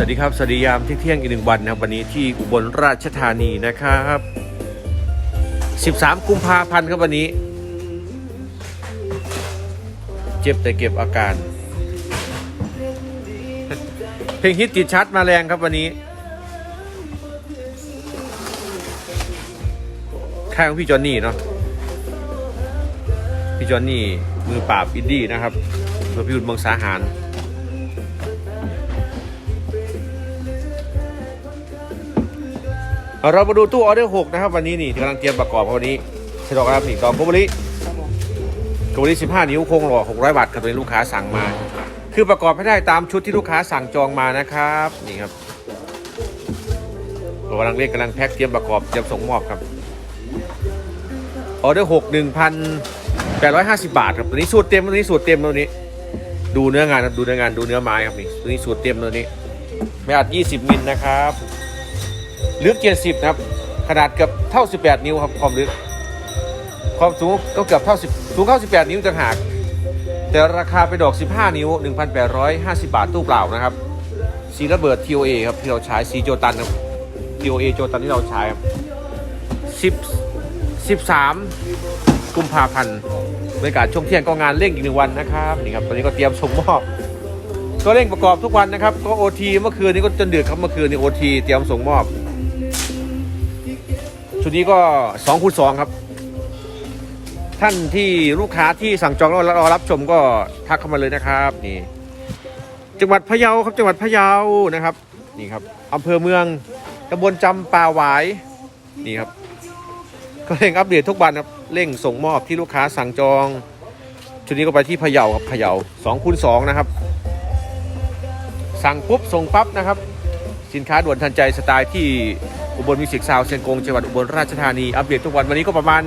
สวัสดีครับ สวัสดียามเที่ยงอีกหนึ่งวันนะครับวันนี้ที่อุบลราชธานีนะครับ 13 กุมภาพันธ์ครับวันนี้ เจ็บแต่เก็บอาการ เพลงฮิตติดชัดมาแรงครับวันนี้ค่ายของพี่จอนนี่เนาะ พี่จอนนี่มือปราบอินดี้นะครับเพื่อพิรุณเมืองสาหาร เรามาดูตู้ออเดอร์6นะครับวันนี้นี่กำลังเตรียมประกอบครับวันนี้ใช่ดอกครับนี่ดอกโกบุริโกบุริ15นิ้วโครงหล่อ600บาทครับตัวนี้ลูกค้าสั่งมา คือประกอบให้ได้ตามชุดที่ลูกค้าสั่งจองมานะครับนี่ครับเรากำลังเรียกกำลังแพ็คเตรียมประกอบเตรียมส่งมอบครับออเดอร์6 1,850บาทครับตัวนี้สูตรเต็มตัวนี้สูตรเต็มตัวนี้ ดูเนื้องานครับดูเนื้องานดูเนื้อไม้ครับนี่ตัวนี้สูตรเต็มตัวนี้ไม่อัด20มิลนะครับ ลึก70นะครับ ขนาดเกือบเท่า 18 นิ้วครับความลึก ความสูงก็เกือบเท่า10สูงเท่า 18 นิ้วต่างหาก แต่ราคาไปดอก 15 นิ้ว 1,850 บาทตู้เปล่านะครับ สีระเบิด TOA ครับที่เราใช้สีโจตันครับ TOA โจตันที่เราใช้ครับ10 13 กุมภาพันธ์บรรยากาศช่วงเที่ยงก็งานเร่งอีกหนึ่งวันนะครับนี่ครับตอนนี้ก็เตรียมส่งมอบก็เร่งประกอบทุกวันนะครับ ก็โอทีเมื่อคืนนี้ก็จนดึกครับเมื่อคืนนี้โอทีเตรียมส่งมอบ ชุดนี้ก็2คูณ2ครับ ท่านที่ลูกค้าที่สั่งจองแล้วรอรับชมก็ทักเข้ามาเลยนะครับนี่ จังหวัดพะเยาครับจังหวัดพะเยานะครับนี่ครับอำเภอเมืองตำบลจำปาหวายนี่ครับก็เร่งอัปเดตทุกวันครับเร่งส่งมอบที่ลูกค้าสั่งจองชุดนี้ก็ไปที่พะเยาครับพะเยา2คูณ2นะครับ สั่งปุ๊บส่งปั๊บนะครับ สินค้าด่วนทันใจสไตล์ที่ อุบลมิวสิกซาวเชียงกงจังหวัดอุบลราชธานีอัปเดตทุกวันวันนี้ก็ประมาณ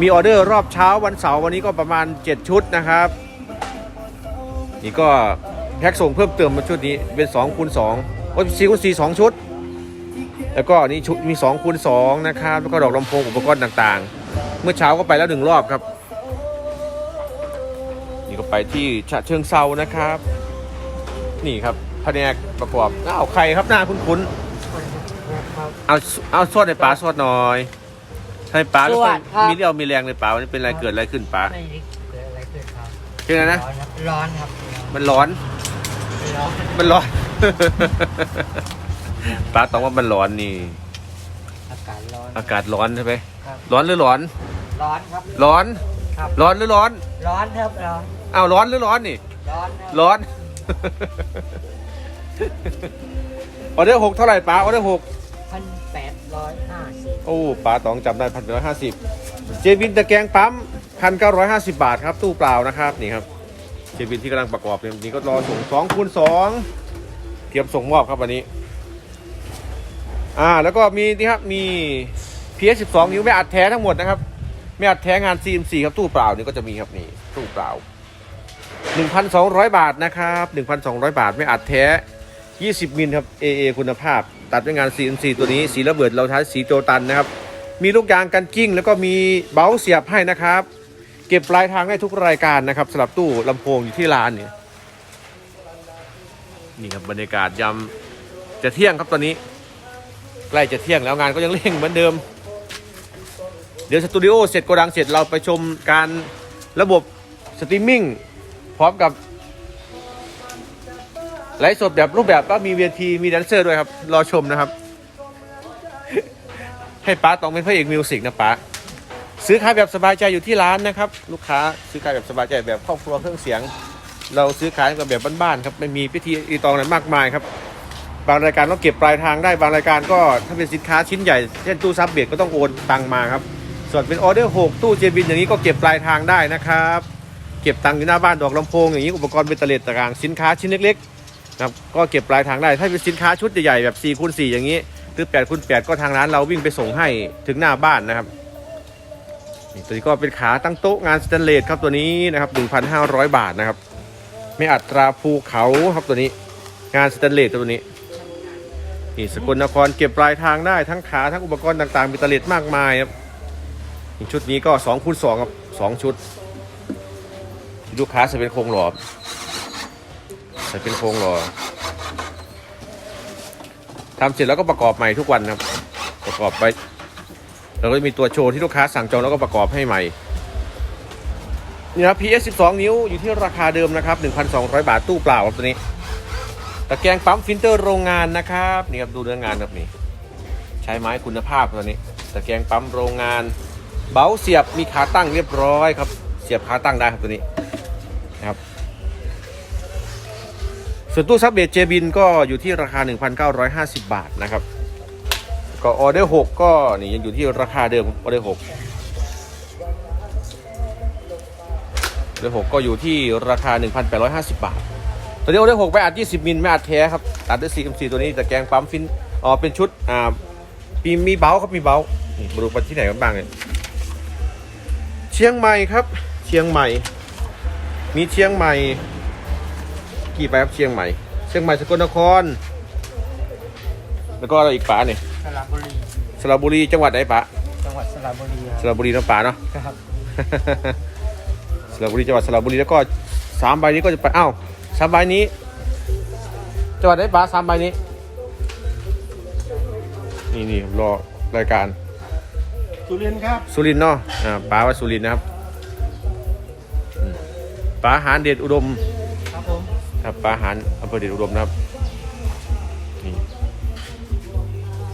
มีออเดอร์รอบเช้าวันเสาร์วันนี้ก็ประมาณ 7 ชุดนะครับ นี่ก็แพ็กส่งเพิ่มเติมมาชุดนี้เป็น2คูณ2โอ้ย4คูณ4 2ชุด แล้วก็นี่ชุดมี2คูณ2นะครับแล้วก็ดอกลำโพงอุปกรณ์ต่างๆ เมื่อเช้าก็ไปแล้วหนึ่งรอบครับ นี่ก็ไปที่ฉะเชิงเซานะครับ นี่ครับแผนกประกอบอ้าวใครครับหน้าคุ้นๆ เอาเอาซอดในป๋าซอดหน่อย ให้ป๋าไม่ค่อยสวัสดีครับ มีเรี่ยวมีแรงเลยป๋าวันนี้เป็นอะไรเกิดอะไรขึ้นป๋าไม่ได้เกิดอะไรขึ้นครับใช่ไหมนะร้อนครับมันร้อน ร้อนมันร้อน ป๋าตอบว่ามันร้อนนี่ อากาศร้อน อากาศร้อนใช่ไหมครับ ร้อนหรือร้อน ร้อนครับร้อน ครับ ร้อนหรือร้อน ร้อนครับร้อนอ้าวร้อนหรือร้อนนี่ ร้อนครับร้อน ออเดอร์หกเท่าไหร่ป๋าออเดอร์หก พันแปดร้อยห้าสิบโอ้ป๋าตองจำได้พันร้อยห้าสิบเจวินตะแกรงปั๊มพันเก้าร้อยห้าสิบบาทครับตู้เปล่านะครับนี่ครับเจวินที่กำลังประกอบเนี่ยนี่ก็รอส่งสองคูณสองเตรียมส่งมอบครับวันนี้อ่าแล้วก็มีนี่ครับมี PS 12 นิ้วไม่อัดแท้ทั้งหมดนะครับไม่อัดแท้งาน CMC ครับตู้เปล่านี่ก็จะมีครับนี่ตู้เปล่า 1,200 บาทนะครับ 1,200 บาทไม่อัดแท้ 20 มิลครับ AA คุณภาพ ตัดด้วยงาน CNC ตัวนี้สีระเบิดเราใช้สีโจตันนะครับ มีลูกยางกันกิ้ง แล้วก็มีเบ้าเสียบให้นะครับ เก็บปลายทางได้ทุกรายการนะครับสำหรับตู้ลำโพงอยู่ที่ร้านเนี่ยนี่ครับบรรยากาศยำจะเที่ยงครับตอนนี้ ใกล้จะเที่ยงแล้วงานก็ยังเร่งเหมือนเดิม เดี๋ยวสตูดิโอเสร็จโกดังเสร็จเราไปชมการระบบสตรีมมิ่งพร้อมกับ ไลฟ์สดแบบรูปแบบก็มีเวทีมีแดนเซอร์ด้วยครับ รอชมนะครับ ให้ป้าต้องเป็นพระเอกมิวสิกนะป้าซื้อขายแบบสบายใจอยู่ที่ร้านนะครับ ลูกค้าซื้อขายแบบสบายใจแบบครอบครัวเครื่องเสียง เราซื้อขายกันแบบบ้านๆครับไม่มีพิธีอีตองนั้นมากมายครับ บางรายการต้องเก็บปลายทางได้บางรายการก็ถ้าเป็นสินค้าชิ้นใหญ่เช่นตู้ซับเบรกก็ต้องโอนตังมาครับ ส่วนเป็นออเดอร์6ตู้เจบินอย่างนี้ก็เก็บปลายทางได้นะครับ เก็บตังอยู่หน้าบ้านดอกลำโพงอย่างนี้อุปกรณ์เบตเตอร์เลตต่างๆสินค้าชิ้นเล็กๆ นะครับก็เก็บปลายทางได้ถ้าเป็นสินค้าชุดใหญ่ๆแบบ4คูณ4อย่างนี้หรือ8คูณ8ก็ทางร้านเราวิ่งไปส่งให้ถึงหน้าบ้านนะครับนี่ตัวนี้ก็เป็นขาตั้งโต๊ะงานสแตนเลสครับตัวนี้นะครับ1,500 บาทนะครับ ไม่อัตราภูเขาครับตัวนี้ งานสแตนเลสตัวนี้นี่สกลนครเก็บปลายทางได้ทั้งขาทั้งอุปกรณ์ต่างๆมีตะเล็ดมากมายครับชุดนี้ก็2คูณ2ครับ2ชุด ลูกค้าใส่เป็นโครงหล่อ ใส่เป็นโครงหล่อทำเสร็จแล้วก็ประกอบใหม่ทุกวันครับ ประกอบไปแล้วก็จะมีตัวโชว์ที่ลูกค้าสั่งจองแล้วก็ประกอบให้ใหม่นี่นะ PS 12 นิ้วอยู่ที่ราคาเดิมนะครับ 1,200 บาทตู้เปล่าครับตัวนี้ ตะแกรงปั๊มฟิลเตอร์โรงงานนะครับนี่ครับดูเนื้องานครับนี่ใช้ไม้คุณภาพตัวนี้ ตะแกรงปั๊มโรงงาน เบาเสียบมีขาตั้งเรียบร้อยครับ เสียบขาตั้งได้ครับตัวนี้ ส่วนตู้ซับเบจเจบินก็อยู่ที่ราคา 1,950 บาทนะครับ ก็ออเดอร์6ก็นี่ยังอยู่ที่ราคาเดิมออเดอร์6ออเดอร์6ก็อยู่ที่ราคา 1,850 บาทตัวนี้ออเดอร์6ไปอัด 20 มิลไม่อัดแท้ครับอัดด้วย CMC ตัวนี้แต่แกงปั๊มฟินอ๋อเป็นชุดอ่ามีมีเบลครับมีเบลมาดูไปที่ไหนกันบ้างเนี่ยเชียงใหม่ครับ เชียงใหม่ มีเชียงใหม่ กี่ไปครับเชียงใหม่ เชียงใหม่สกลนคร แล้วก็อะไรอีกป๋าเนี่ยสระบุรีสระบุรีจังหวัดไหนป๋าจังหวัดสระบุรีสระบุรีน้ำป๋าเนาะครับสระบุรีจังหวัดสระบุรีแล้วก็สามใบนี้ก็จะไปอ้าวสามใบนี้จังหวัดไหนป๋าสามใบนี้นี่นี่รอรายการ สุรินทร์ครับ สุรินทร์เนาะอ่าป๋าว่าสุรินทร์นะครับอืมป๋าหารเดชอุดม ครับผมครับปลาหารอำเภอเดชอุดมนะครับนี่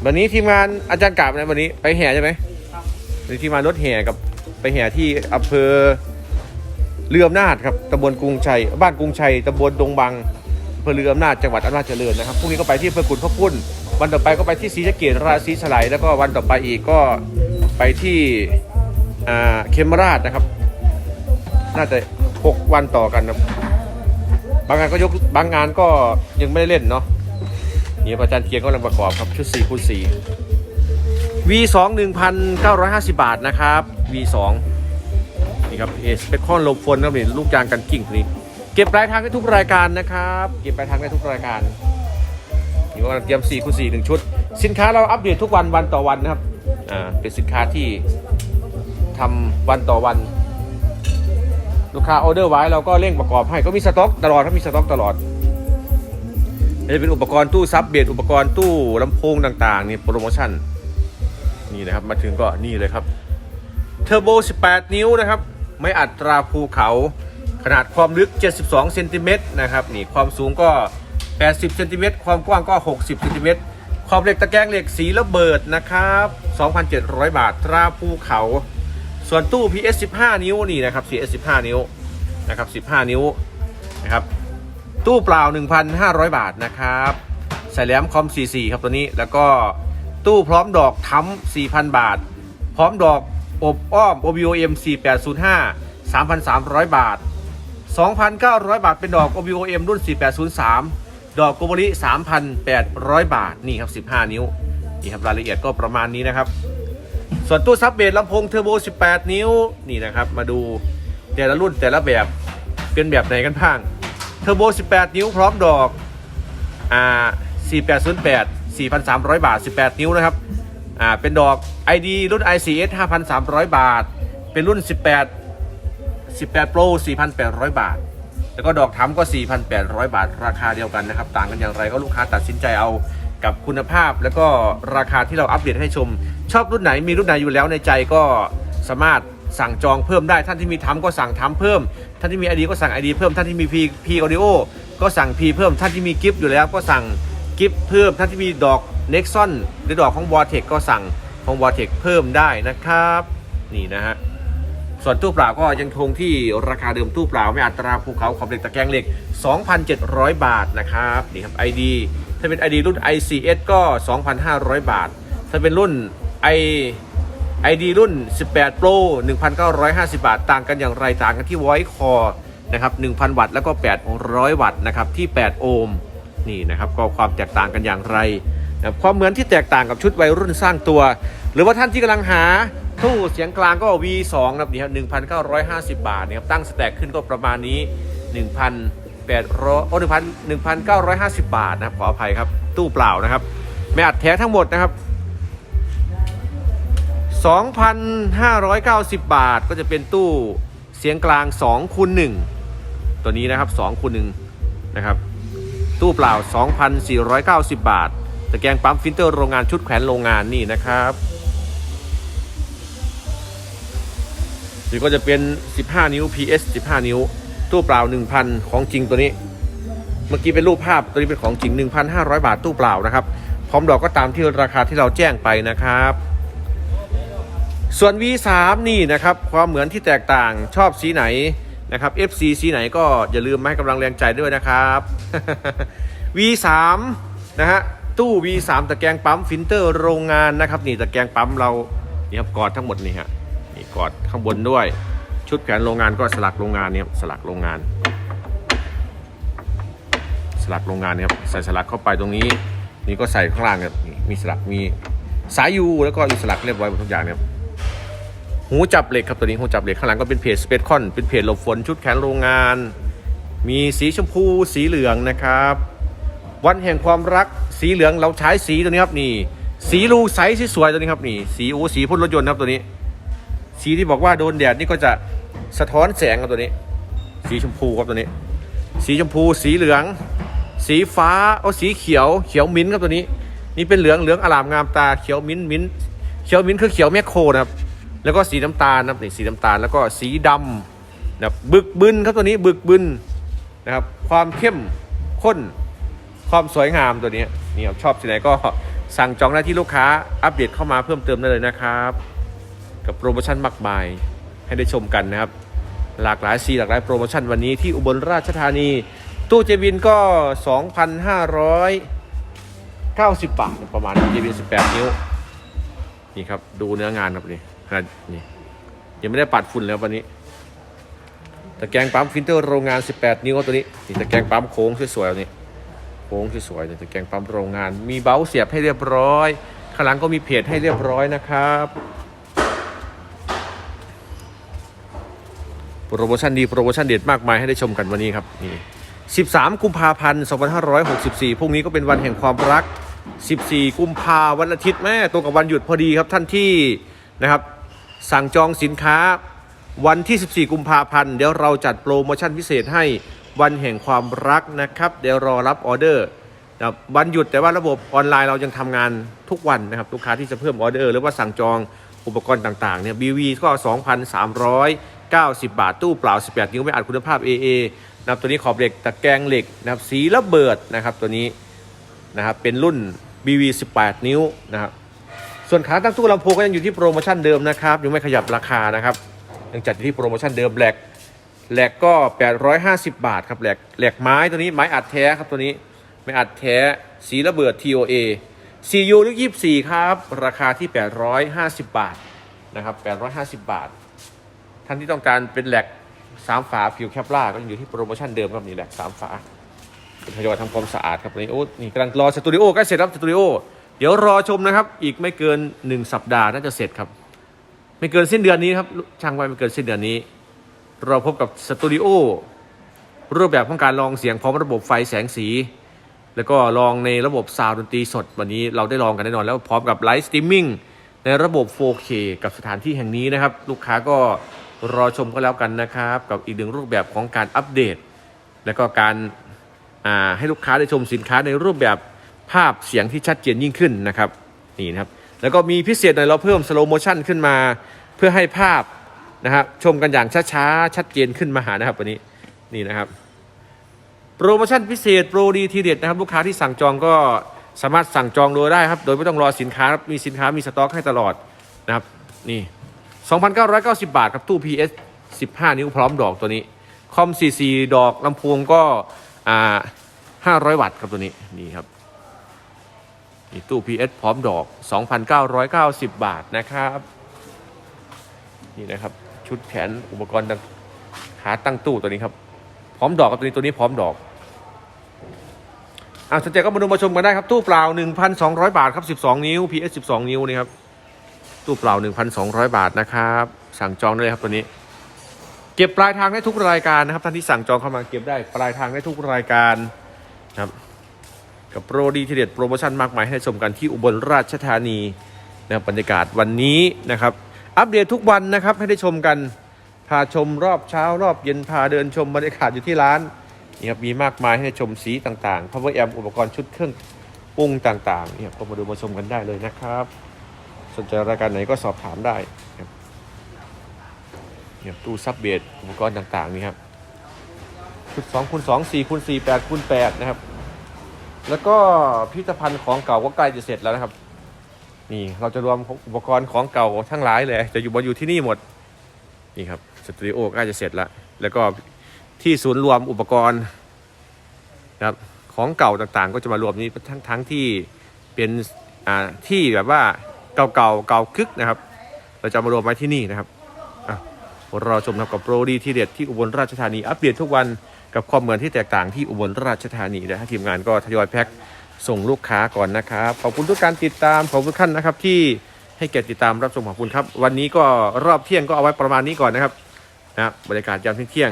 วันนี้ทีมงานอาจารย์กาบนะวันนี้ไปแห่ใช่ไหมครับวันนี้ทีมงานรถแห่กับไปแห่ที่อำเภอเรืออำนาจครับตำบลกรุงชัยบ้านกรุงชัยตำบลดงบังอำเภอเรืออำนาจจังหวัดอำนาจเจริญนะครับพรุ่งนี้ก็ไปที่อำเภอกุนพระพุ่นวันต่อไปก็ไปที่ศรีสะเกษราชสีสไลยแล้วก็วันต่อไปอีกก็ไปที่อ่าเคมราชนะครับ น่าจะหกวันต่อกันนะครั บางงานก็ยกบางงานก็ยังไม่ได้เล่นเนาะนี่อาจารย์เกียร์ก็กำลังประกอบครับชุด4คูณ4 V2 1,950 บาทนะครับ V2 นี่ครับเอสเปคคอนลบฟนครับนี่ลูกยางกันกิ่งตัวนี้เก็บปลายทางได้ทุกรายการนะครับ เก็บปลายทางได้ทุกรายการนี่ก็กำลังเตรียม4คูณ4หนึ่งชุด สินค้าเราอัปเดตทุกวันวันต่อวันนะครับอ่าเป็นสินค้าที่ทำวันต่อวัน ลูกค้าออเดอร์ไว้เราก็เร่งประกอบให้ก็มีสต็อกตลอดถ้ามีสต็อกตลอดจะเป็นอุปกรณ์ตู้ซับเบสอุปกรณ์ตู้ลำโพงต่างๆนี่โปรโมชั่นนี่นะครับมาถึงก็นี่เลยครับเทอร์โบ 18 นิ้วนะครับ ไม่อัตราภูเขา ขนาดความลึก 72เซนติเมตรนะครับนี่ความสูงก็ 80เซนติเมตรความกว้างก็ 60เซนติเมตรขอบเหล็กตะแกรงเหล็กสีระเบิดนะครับ 2,700 บาทตราภูเขา ส่วนตู้ PS 15 นิ้วนี่นะครับ PS 15 นิ้วนะครับ 15 นิ้วนะครับ ตู้เปล่า 1,500 บาทนะครับใส่แหลมคอม 44 ครับตัวนี้ แล้วก็ตู้พร้อมดอกทั้ม4,000 บาท พร้อมดอกอบอ้อม OBOM 4805 3,300 บาท 2,900 บาทเป็นดอก OBOM รุ่น 4803 ดอกโกโบริ3,800 บาท นี่ครับ 15 นิ้ว นี่ครับรายละเอียดก็ประมาณนี้นะครับ ส่วนตู้ซับเบสลำโพงเทอร์โบ 18 นิ้วนี่นะครับมาดูแต่ละรุ่นแต่ละแบบเป็นแบบไหนกันบ้างเทอร์โบ 18 นิ้วพร้อมดอกอ่า4808 4,300 บาท 18 นิ้วนะครับอ่าเป็นดอก ID รุ่น ICS 5,300 บาท เป็นรุ่น 18 18 Pro 4,800 บาท แล้วก็ดอกทำก็ 4,800 บาท ราคาเดียวกันนะครับ ต่างกันอย่างไรก็ลูกค้าตัดสินใจเอา กับคุณภาพแล้วก็ราคาที่เราอัปเดตให้ชม ชอบรุ่นไหนมีรุ่นไหนอยู่แล้วในใจก็สามารถสั่งจองเพิ่มได้ท่านที่มีทำก็สั่งทำเพิ่ม ท่านที่มีไอดีก็สั่งไอดีเพิ่มท่านที่มีพีพีออดิโอก็สั่งพีเพิ่มท่านที่มีกิฟต์อยู่แล้วก็สั่งกิฟต์เพิ่มท่านที่มีดอกเน็กซอนหรือดอกของวอร์เทคก็สั่งของวอร์เทคเพิ่มได้นะครับ นี่นะฮะส่วนตู้เปล่าก็ยังคงที่ราคาเดิมตู้เปล่าไม่อัตราภูเขาขอบเหล็กตะแกรงเหล็ก 2,700 บาทนะครับนี่ครับ ID าเป็น ID รุ่น ICS ก็ 2,500 บาท ถ้าเป็นรุ่น I ID รุ่น 18 Pro 1,950 บาท ต่างกันอย่างไรต่างกันที่ Voice Core นะครับ 1,000 วัตต์แล้วก็ 800 วัตต์นะครับที่ 8 โอห์มนี่นะครับก็ความแตกต่างกันอย่างไรนะคความเหมือนที่แตกต่างกับชุดวัยรุ่นสร้างตัว หรือว่าท่านที่กำลังหาตู้เสียงกลางก็ V2 นะครับนี่ครับ1,950 บาทนะครับตั้งสแต็กขึ้นก็ประมาณนี้ 1,800โอ้1,000 1,950บาทนะครับขออภัยครับ ตู้เปล่านะครับ ไม่อัดแท้ทั้งหมดนะครับ 2,590 บาทก็จะเป็นตู้เสียงกลาง2คูณ1ตัวนี้นะครับ2คูณ1นะครับ ตู้เปล่า 2,490 บาทตะแกรงปั๊มฟิลเตอร์โรงงานชุดแขวนโรงงานนี่นะครับนี่ก็จะเป็น 15 นิ้ว PS 15 นิ้ว ตู้เปล่า 1,000 ของจริงตัวนี้ เมื่อกี้เป็นรูปภาพตัวนี้เป็นของจริง 1,500 บาทตู้เปล่านะครับ พร้อมดอกก็ตามที่ราคาที่เราแจ้งไปนะครับ ส่วน V3 นี่นะครับ ความเหมือนที่แตกต่างชอบสีไหนนะครับ FC สีไหนก็อย่าลืมมาให้กำลังแรงใจด้วยนะครับ V3 นะฮะตู้ V3 ตะแกรงปั๊มฟิลเตอร์โรงงานนะครับ นี่ตะแกรงปั๊มเรานี่ครับกอดทั้งหมดนี่ฮะนี่กอดข้างบนด้วย ชุดแขวนโรงงานก็สลักโรงงานเนี่ยสลักโรงงาน สลักโรงงานเนะครับใส่สลักเข้าไปตรงนี้ นี่ก็ใส่ข้างล่างครับนี่มีสลักมีสายยูแล้วก็มีสลักเรียบร้อยหมดทุกอย่างเนะครับหูจับเหล็กครับตัวนี้หูจับเหล็กข้างหลังก็เป็นเพจสเปซคอนเป็นเพจหลบฝนชุดแขนโรงงาน มีสีชมพูสีเหลืองนะครับ วันแห่งความรักสีเหลืองเราใช้สีตัวนี้ครับนี่ สีรูใสที่สวยตัวนี้ครับนี่ สีโอสีพ่นรถยนต์ครับตัวนี้ สีที่บอกว่าโดนแดดนี่ก็จะสะท้อนแสงครับตัวนี้ สีชมพูครับตัวนี้ สีชมพู สีเหลือง สีฟ้าเอาสีเขียว เขียวมิ้นท์ครับตัวนี้ นี่เป็นเหลืองเหลืองอลามงามตาเขียวมิ้นท์มิ้นท์เขียวมิ้นท์คือเขียวแมคโครนะครับ แล้วก็สีน้ำตาลนะครับนี่สีน้ำตาลแล้วก็สีดำนะบบึกบึนครับตัวนี้บึกบึนนะครับ ความเข้มข้นความสวยงามตัวนี้นี่ครับชอบสีไหนก็สั่งจองได้ที่ลูกค้าอัปเดตเข้ามาเพิ่มเติมได้เลยนะครับ กับโปรโมชั่นมากมายให้ได้ชมกันนะครับ หลากหลายสีหลากหลายโปรโมชั่นวันนี้ที่อุบลราชธานี ตู้เจวินก็ 2,590 บาทประมาณเจวิน 18 นิ้ว นี่ครับ ดูเนื้องานครับนี่ขนาดนี่ยังไม่ได้ปัดฝุ่นแล้ววันนี้ตะแกรงปั๊มฟิลเตอร์โรงงาน 18 นิ้วตัวนี้นี่ตะแกรงปั๊มโค้งสวยๆนี่โค้งสวยๆนี่ตะแกรงปั๊มโรงงาน มีเบ้าเสียบให้เรียบร้อยข้างหลังก็มีเพจให้เรียบร้อยนะครับ โปรโมชั่นดีโปรโมชั่นเด็ดมากมายให้ได้ชมกันวันนี้ครับนี่13 กุมภาพันธ์ 2564 พรุ่งนี้ก็เป็นวันแห่งความรัก 14 กุมภาวันอาทิตย์แม่ตรงกับวันหยุดพอดีครับท่านที่นะครับสั่งจองสินค้าวันที่ 14 กุมภาพันธ์เดี๋ยวเราจัดโปรโมชั่นพิเศษให้วันแห่งความรักนะครับ เดี๋ยวรอรับออเดอร์นะวันหยุดแต่ว่าระบบออนไลน์เรายังทำงานทุกวันนะครับลูกค้าที่จะเพิ่มออเดอร์ หรือว่าสั่งจองอุปกรณ์ต่างๆเนี่ย BV ก็ 90 บาท ตู้เปล่า 18 นิ้วไม่อัดคุณภาพ AA นะครับตัวนี้ขอบเหล็กตะแกรงเหล็กนะครับสีระเบิดนะครับตัวนี้นะครับเป็นรุ่น BV 18 นิ้วนะครับส่วนขาตั้งตู้ลำโพงก็ยังอยู่ที่โปรโมชั่นเดิมนะครับยังไม่ขยับราคานะครับยังจัดอยู่ที่โปรโมชั่นเดิมแหลกแหลกก็ 850 บาทครับแหลกแหลกไม้ตัวนี้ไม้อัดแท้ครับตัวนี้ไม้อัดแท้สีระเบิด TOA CU หรือ24 ครับ ราคาที่ 850 บาทนะครับ850 บาท ท่านที่ต้องการเป็นแหลกสามฝาผิวแคปล่าก็ยังอยู่ที่โปรโมชั่นเดิมครับนี่แหลกสามฝาเป็นทยอยทำความสะอาดครับวันนี้โอ้นี่กำลังรอสตูดิโอใกล้เสร็จแล้วสตูดิโอเดี๋ยวรอชมนะครับ อีกไม่เกิน1สัปดาห์น่าจะเสร็จครับ ไม่เกินสิ้นเดือนนี้ครับช่างไว้ไม่เกินสิ้นเดือนนี้ เราพบกับสตูดิโอรูปแบบของการลองเสียงพร้อมระบบไฟแสงสี แล้วก็ลองในระบบซาวด์ดนตรีสดวันนี้เราได้ลองกันแน่นอน แล้วพร้อมกับไลฟ์สตรีมมิ่งในระบบ 4K กับสถานที่แห่งนี้นะครับ ลูกค้าก็ รอชมก็แล้วกันนะครับ กับอีกหนึ่งรูปแบบของการอัปเดต แล้วก็การให้ลูกค้าได้ชมสินค้าในรูปแบบภาพเสียงที่ชัดเจนยิ่งขึ้นนะครับนี่นะครับ แล้วก็มีพิเศษหน่อยเราเพิ่มสโลโมชันขึ้นมา เพื่อให้ภาพนะครับชมกันอย่างช้าๆชัดเจนขึ้นมาหานะครับวันนี้นี่นะครับโปรโมชั่นพิเศษโปรดีทีเด็ดนะครับ ลูกค้าที่สั่งจองก็สามารถสั่งจองโดยได้ครับ โดยไม่ต้องรอสินค้ามีสินค้ามีสต็อกให้ตลอดนะครับนี่ 2,990 บาทครับตู้ PS 15 นิ้วพร้อมดอกตัวนี้ คอม CC ดอกลำโพงก็อ่า500 วัตต์ครับตัวนี้นี่ครับนี่ตู้ PS พร้อมดอก 2,990 บาทนะครับนี่นะครับชุดแขนอุปกรณ์ต่างขาตั้งตู้ตัวนี้ครับ พร้อมดอกกับตัวนี้ตัวนี้พร้อมดอกอ่าสนใจก็มาดูมาชมกันได้ครับ ตู้เปล่า 1,200 บาทครับ 12 นิ้ว PS 12 นิ้วนี่ครับ ตู้เปล่า 1,200 บาทนะครับ สั่งจองได้เลยครับตัวนี้ เก็บปลายทางได้ทุกรายการนะครับท่านที่สั่งจองเข้ามาเก็บได้ปลายทางได้ทุกรายการครับ กับโปรดีทีเด็ดโปรโมชั่นมากมายให้ชมกันที่อุบลราชธานีนะครับบรรยากาศวันนี้นะครับ อัปเดตทุกวันนะครับให้ได้ชมกันพาชมรอบเช้ารอบเย็นพาเดินชมบรรยากาศอยู่ที่ร้านนี่ครับมีมากมายให้ชมสีต่างๆ power amp อุปกรณ์ชุดเครื่องปรุงต่างๆเนี่ยก็มาดูมาชมกันได้เลยนะครับ สนใจรายการไหนก็สอบถามได้ครับเนี่ยตู้ซับเบดอุปกรณ์ต่างๆนี่ครับชุด2คูณ2 4คูณ4 8คูณ8นะครับ แล้วก็พิพิธภัณฑ์ของเก่าก็ใกล้จะเสร็จแล้วนะครับ นี่เราจะรวมอุปกรณ์ของเก่าทั้งหลายเลย จะอยู่บนอยู่ที่นี่หมด นี่ครับสตูดิโอใกล้จะเสร็จแล้ว แล้วก็ที่ศูนย์รวมอุปกรณ์นะครับของเก่าต่างๆ ก็จะมารวมนี้ทั้งทั้งที่เป็นอ่าที่แบบว่า เก่าๆเก่าคึกนะครับ เราจะมารวมไว้ที่นี่นะครับอะรอชมนะครับกับโปรดีที่เด็ดที่อุบลราชธานีอัปเดตทุกวันกับความเหมือนที่แตกต่างที่อุบลราชธานีนะฮะทีมงานก็ทยอยแพ็คส่งลูกค้าก่อนนะครับขอบคุณทุกการติดตามขอบคุณท่านนะครับ ที่ให้เกียรติติดตามรับชมขอบคุณครับ วันนี้ก็รอบเที่ยงก็เอาไว้ประมาณนี้ก่อนนะครับนะบรรยากาศยามเที่ยง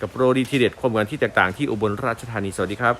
กับโปรดีที่เด็ดความเหมือนที่แตกต่างที่อุบลราชธานีสวัสดีครับ